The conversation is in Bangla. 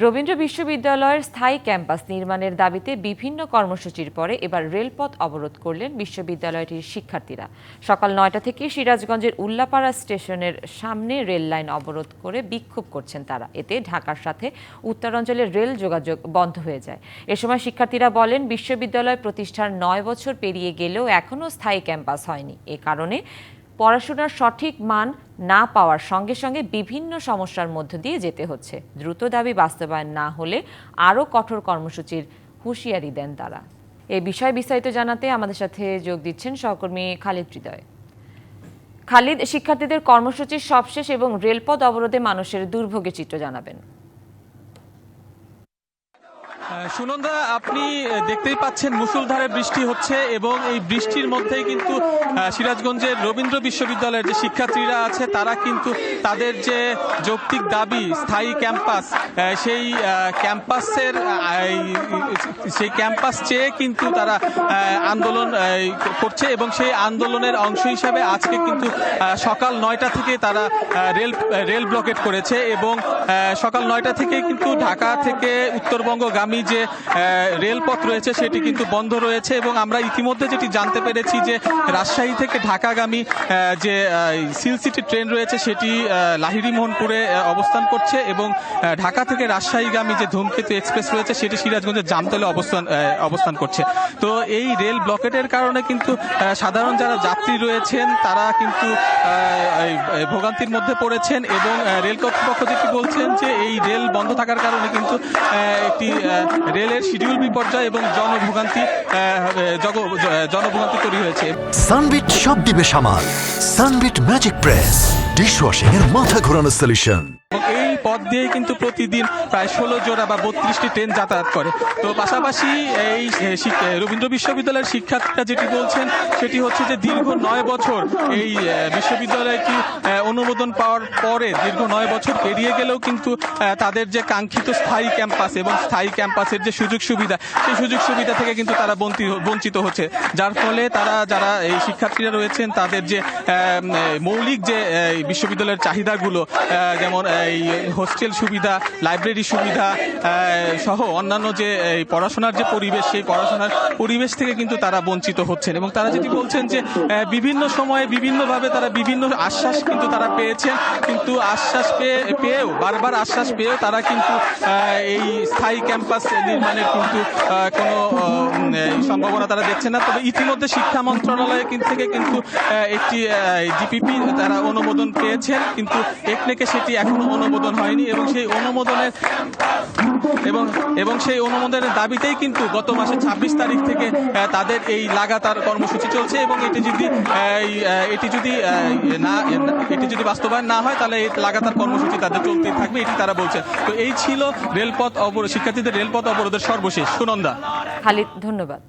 রবীন্দ্র বিশ্ববিদ্যালয়ের স্থায়ী ক্যাম্পাস নির্মাণের দাবিতে বিভিন্ন কর্মসূচির পরে এবার রেলপথ অবরোধ করলেন বিশ্ববিদ্যালয়টির শিক্ষার্থীরা। সকাল নয়টা থেকে সিরাজগঞ্জের উল্লাপাড়া স্টেশনের সামনে রেল লাইন অবরোধ করে বিক্ষোভ করছেন তারা। এতে ঢাকার সাথে উত্তরাঞ্চলের রেল যোগাযোগ বন্ধ হয়ে যায়। এ সময় শিক্ষার্থীরা বলেন, বিশ্ববিদ্যালয় প্রতিষ্ঠার নয় বছর পেরিয়ে গেলেও এখনও স্থায়ী ক্যাম্পাস হয়নি। এ কারণে পড়াশোনার সঠিক মান না পাওয়ার সঙ্গে সঙ্গে বিভিন্ন সমস্যার মধ্য দিয়ে যেতে হচ্ছে। দ্রুত দাবি বাস্তবায়ন না হলে আরও কঠোর কর্মসূচির হুঁশিয়ারি দেন তারা। এ বিষয়ে বিস্তারিত জানাতে আমাদের সাথে যোগ দিচ্ছেন সহকর্মী খালিদ হৃদয়। খালিদ, শিক্ষার্থীদের কর্মসূচির সবশেষ এবং রেলপথ অবরোধে মানুষের দুর্ভোগের চিত্র জানাবেন। সুনন্দা, আপনি দেখতেই পাচ্ছেন মুসুলধারে বৃষ্টি হচ্ছে এবং এই বৃষ্টির মধ্যেই কিন্তু সিরাজগঞ্জের রবীন্দ্র বিশ্ববিদ্যালয়ের যে শিক্ষার্থীরা আছে, তারা কিন্তু তাদের যে যৌক্তিক দাবি, স্থায়ী ক্যাম্পাস সেই ক্যাম্পাসের সেই ক্যাম্পাস চেয়ে কিন্তু তারা আন্দোলন করছে এবং সেই আন্দোলনের অংশ হিসাবে আজকে কিন্তু সকাল নয়টা থেকে তারা রেল রেল ব্লকেট করেছে এবং সকাল নয়টা থেকে কিন্তু ঢাকা থেকে উত্তরবঙ্গগামী যে রেলপথ রয়েছে সেটি কিন্তু বন্ধ রয়েছে এবং আমরা ইতিমধ্যে যেটি জানতে পেরেছি যে রাজশাহী থেকে ঢাকাগামী যে সিল সিটি ট্রেন রয়েছে সেটি আহ, লাহিড়ী মোহনপুরে অবস্থান করছে এবং ঢাকা থেকে রাজশাহীগামী যে ধূমকেতু এক্সপ্রেস রয়েছে সেটি সিরাজগঞ্জের জামতলে অবস্থান অবস্থান করছে। তো এই রেল ব্লকেটের কারণে কিন্তু সাধারণ যারা যাত্রী রয়েছেন তারা কিন্তু ভোগান্তির মধ্যে পড়েছেন এবং রেল কর্তৃপক্ষ যেটি বলছেন যে এই রেল বন্ধ থাকার কারণে কিন্তু একটি রেলের শিডিউল বিপর্যয় এবং জনভোগান্তি জনভোগান্তি তৈরি হয়েছে। সানবিট সব দিবে সামাল। Sunbit magic press. ডিশওয়াশিং এর মাথা ঘোরানো সলিউশন পথ দিয়ে কিন্তু প্রতিদিন প্রায় ষোলো জোড়া বা বত্রিশটি ট্রেন যাতায়াত করে। তো পাশাপাশি এই রবীন্দ্র বিশ্ববিদ্যালয়ের শিক্ষার্থীরা যেটি বলছেন, সেটি হচ্ছে যে দীর্ঘ নয় বছর এই বিশ্ববিদ্যালয়টি অনুমোদন পাওয়ার পরে দীর্ঘ নয় বছর পেরিয়ে গেলেও কিন্তু তাদের যে কাঙ্ক্ষিত স্থায়ী ক্যাম্পাস এবং স্থায়ী ক্যাম্পাসের যে সুযোগ সুবিধা, সেই সুযোগ সুবিধা থেকে কিন্তু তারা বঞ্চি- বঞ্চিত হচ্ছে। যার ফলে তারা, যারা এই শিক্ষার্থীরা রয়েছেন, তাদের যে মৌলিক যে বিশ্ববিদ্যালয়ের চাহিদাগুলো যেমন এই হোস্টেল সুবিধা, লাইব্রেরি সুবিধা সহ অন্যান্য যে পড়াশোনার যে পরিবেশ, সেই পড়াশোনার পরিবেশ থেকে কিন্তু তারা বঞ্চিত হচ্ছেন। এবং তারা যেটি বলছেন যে বিভিন্ন সময়ে বিভিন্নভাবে তারা বিভিন্ন আশ্বাস কিন্তু তারা পেয়েছেন। কিন্তু আশ্বাস পেয়ে, পেয়েও, বারবার আশ্বাস পেয়েও তারা কিন্তু এই স্থায়ী ক্যাম্পাস নির্মাণের কিন্তু কোনো সম্ভাবনা তারা দেখছে না। তবে ইতিমধ্যে শিক্ষা মন্ত্রণালয় থেকে কিন্তু একটি জিপিপি তারা অনুমোদন পেয়েছেন। কিন্তু একনেকে সেটি এখনও অনুমোদন হয়নি এবং সেই অনুমোদনের এবং এবং সেই অনুমোদনের দাবিতেই কিন্তু গত মাসের ছাব্বিশ তারিখ থেকে তাদের এই লাগাতার কর্মসূচি চলছে এবং এটি যদি এটি যদি না, এটি যদি বাস্তবায়ন না হয়, তাহলে এই লাগাতার কর্মসূচি তাদের চলতেই থাকবে, এটি তারা বলছে। তো এই ছিল রেলপথ অবরোধ, শিক্ষার্থীদের রেলপথ অবরোধের সর্বশেষ। সুনন্দা। খালিদ, ধন্যবাদ।